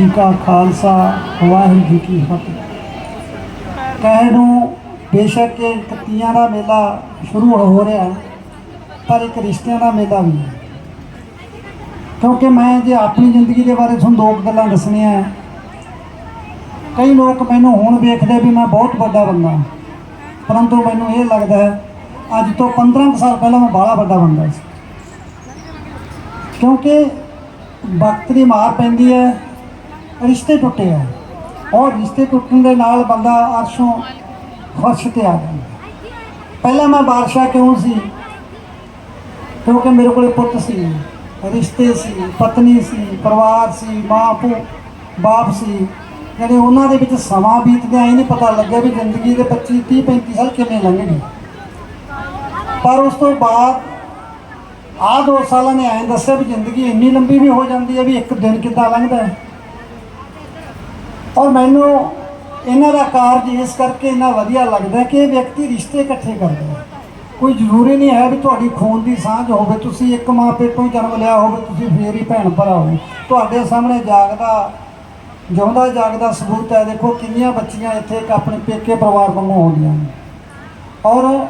ਜੀ ਕਾ ਖਾਲਸਾ, ਵਾਹਿਗੁਰੂ ਜੀ ਕੀ ਫਤਿਹ। ਕਹਿਣ ਨੂੰ ਬੇਸ਼ੱਕ ਇਹ ਇੱਕ ਤੀਆਂ ਦਾ ਮੇਲਾ ਸ਼ੁਰੂ ਹੋ ਰਿਹਾ ਪਰ ਇੱਕ ਰਿਸ਼ਤਿਆਂ ਦਾ ਮੇਲਾ ਵੀ ਹੈ। ਕਿਉਂਕਿ ਮੈਂ ਜੇ ਆਪਣੀ ਜ਼ਿੰਦਗੀ ਦੇ ਬਾਰੇ ਤੁਹਾਨੂੰ ਦੋ ਗੱਲਾਂ ਦੱਸਣੀਆਂ ਕਈ ਲੋਕ ਮੈਨੂੰ ਹੁਣ ਵੇਖਦੇ ਵੀ ਮੈਂ ਬਹੁਤ ਵੱਡਾ ਬੰਦਾ ਪਰੰਤੂ ਮੈਨੂੰ ਇਹ ਲੱਗਦਾ ਹੈ, ਅੱਜ ਤੋਂ 15 ਕੁ ਸਾਲ ਪਹਿਲਾਂ ਮੈਂ ਬਾਹਲਾ ਵੱਡਾ ਬੰਦਾ ਸੀ। ਕਿਉਂਕਿ ਵਕਤ ਦੀ ਮਾਰ ਪੈਂਦੀ ਹੈ ਰਿਸ਼ਤੇ ਟੁੱਟੇ ਆ। ਔਰ ਰਿਸ਼ਤੇ ਟੁੱਟਣ ਦੇ ਨਾਲ ਬੰਦਾ ਅਰਸ਼ੋਂ ਫਰਸ਼ ਤੇ ਆ ਗਿਆ ਪਹਿਲਾਂ ਮੈਂ ਬਾਦਸ਼ਾਹ ਕਿਉਂ ਸੀ? ਕਿਉਂਕਿ ਮੇਰੇ ਕੋਲੇ ਪੁੱਤ ਸੀ, ਰਿਸ਼ਤੇ ਸੀ, ਪਤਨੀ ਸੀ, ਪਰਿਵਾਰ ਸੀ, ਮਾਂ ਭੂ ਬਾਪ ਸੀ। ਜਿਹੜੇ ਉਹਨਾਂ ਦੇ ਵਿੱਚ ਸਮਾਂ ਬੀਤਦਿਆਂ ਇਹ ਨਹੀਂ ਪਤਾ ਲੱਗਿਆ ਵੀ ਜ਼ਿੰਦਗੀ ਦੇ 25 30 35 ਸਾਲ ਕਿਵੇਂ ਲੰਘਣਗੇ। ਪਰ ਉਸ ਤੋਂ ਬਾਅਦ ਆਹ ਦੋ ਸਾਲਾਂ ਨੇ ਐਂ ਦੱਸਿਆ ਵੀ ਜ਼ਿੰਦਗੀ ਇੰਨੀ ਲੰਬੀ ਵੀ ਹੋ ਜਾਂਦੀ ਹੈ ਵੀ ਇੱਕ ਦਿਨ ਕਿੱਦਾਂ ਲੰਘਦਾ ਹੈ। ਔਰ ਮੈਨੂੰ ਇਹਨਾਂ ਦਾ ਕਾਰਜ ਇਸ ਕਰਕੇ ਇਹਨਾਂ ਵਧੀਆ ਲੱਗਦਾ ਕਿ ਇਹ ਵਿਅਕਤੀ ਰਿਸ਼ਤੇ ਇਕੱਠੇ ਕਰਦੇ ਕੋਈ ਜ਼ਰੂਰੀ ਨਹੀਂ ਹੈ ਵੀ ਤੁਹਾਡੀ ਖੂਨ ਦੀ ਸਾਂਝ ਹੋਵੇ, ਤੁਸੀਂ ਇੱਕ ਮਾਂ ਪੇ ਤੋਂ ਜਨਮ ਲਿਆ ਹੋਵੇ, ਤੁਸੀਂ ਫੇਰ ਹੀ ਭੈਣ ਭਰਾ ਹੋ ਤੁਹਾਡੇ ਸਾਹਮਣੇ ਜਾਗਦਾ, ਜਿਉਂਦਾ ਜਾਗਦਾ ਸਬੂਤ ਹੈ, ਦੇਖੋ ਕਿੰਨੀਆਂ ਬੱਚੀਆਂ ਇੱਥੇ ਇੱਕ ਆਪਣੇ ਪੇਕੇ ਪਰਿਵਾਰ ਵਾਂਗੂ ਆਉਂਦੀਆਂ ਨੇ। ਔਰ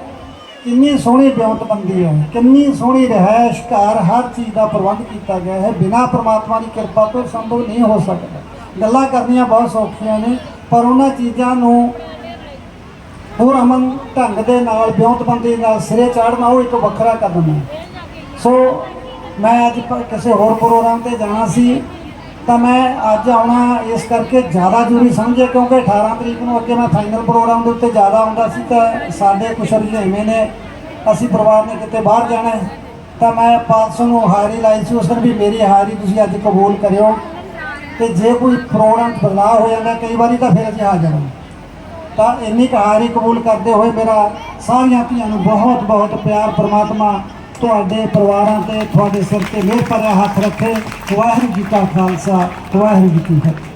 ਕਿੰਨੀ ਸੋਹਣੀ ਬਿਉਂਤਬੰਦੀ ਹੈ, ਕਿੰਨੀ ਸੋਹਣੀ ਰਹਿائش ਘਰ ਹਰ ਚੀਜ਼ ਦਾ ਪ੍ਰਬੰਧ ਕੀਤਾ ਗਿਆ ਹੈ। ਬਿਨਾ ਪਰਮਾਤਮਾ ਦੀ ਕਿਰਪਾ ਤੋਂ ਸੰਭਵ ਨਹੀਂ ਹੋ ਸਕਦਾ। ਗੱਲਾਂ ਕਰਨੀਆਂ ਬਹੁਤ ਸੌਖੀਆਂ ਨੇ, ਪਰ ਉਹਨਾਂ ਚੀਜ਼ਾਂ ਨੂੰ ਹੋਰ ਅਮਨ ਢੰਗ ਦੇ ਨਾਲ ਬਿਉਂਤਬੰਦੀ ਨਾਲ ਸਿਰੇ ਚਾੜਨਾ, ਉਹ ਇੱਕ ਵੱਖਰਾ ਕਦਮ ਹੈ। ਸੋ ਮੈਂ ਅੱਜ ਕਿਸੇ ਹੋਰ ਪ੍ਰੋਗਰਾਮ ਤੇ ਜਾਣਾ ਸੀ, ਤਾਂ ਮੈਂ ਅੱਜ ਆਉਣਾ ਇਸ ਕਰਕੇ ਜ਼ਿਆਦਾ ਜ਼ਰੂਰੀ ਸਮਝੇ, ਕਿਉਂਕਿ 18 ਤਰੀਕ ਨੂੰ ਅੱਗੇ ਮੈਂ ਫਾਈਨਲ ਪ੍ਰੋਗਰਾਮ ਦੇ ਉੱਤੇ ਜ਼ਿਆਦਾ ਆਉਂਦਾ ਸੀ, ਤਾਂ ਸਾਡੇ ਕੁਛ ਰੁਝੇਵੇਂ ਨੇ, ਅਸੀਂ ਪਰਿਵਾਰ ਨੇ ਕਿਤੇ ਬਾਹਰ ਜਾਣਾ ਤਾਂ ਮੈਂ ਪਾਲਸੋ ਨੂੰ ਹਾਰੀ ਲਾਈ ਸੀ, ਉਸ ਦਿਨ ਵੀ ਮੇਰੀ ਹਾਰੀ ਤੁਸੀਂ ਅੱਜ ਕਬੂਲ ਕਰਿਓ। ਤੇ ਜੇ ਕੋਈ ਪ੍ਰੋਗਰਾਮ 'ਚ ਬਦਲਾਅ ਹੋ ਜਾਂਦਾ, ਕਈ ਵਾਰੀ ਤਾਂ ਫਿਰ ਅਸੀਂ ਆ ਹਾਂ ਤਾਂ ਇੰਨੀ ਕੁ ਹਾਜ਼ਰੀ ਕਬੂਲ ਕਰਦੇ ਹੋਏ ਮੇਰਾ ਸਾਰੀਆਂ ਧੀਆਂ ਨੂੰ ਬਹੁਤ ਬਹੁਤ ਪਿਆਰ ਪ੍ਰਮਾਤਮਾ ਤੁਹਾਡੇ ਪਰਿਵਾਰਾਂ ਤੇ, ਤੁਹਾਡੇ ਸਿਰ ਤੇ ਮਿਹਰ ਭਰਿਆ ਹੱਥ ਰੱਖੇ। ਵਾਹਿਗੁਰੂ ਜੀ ਕਾ ਖਾਲਸਾ, ਵਾਹਿਗੁਰੂ ਜੀ ਕੀ ਫਤਿਹ।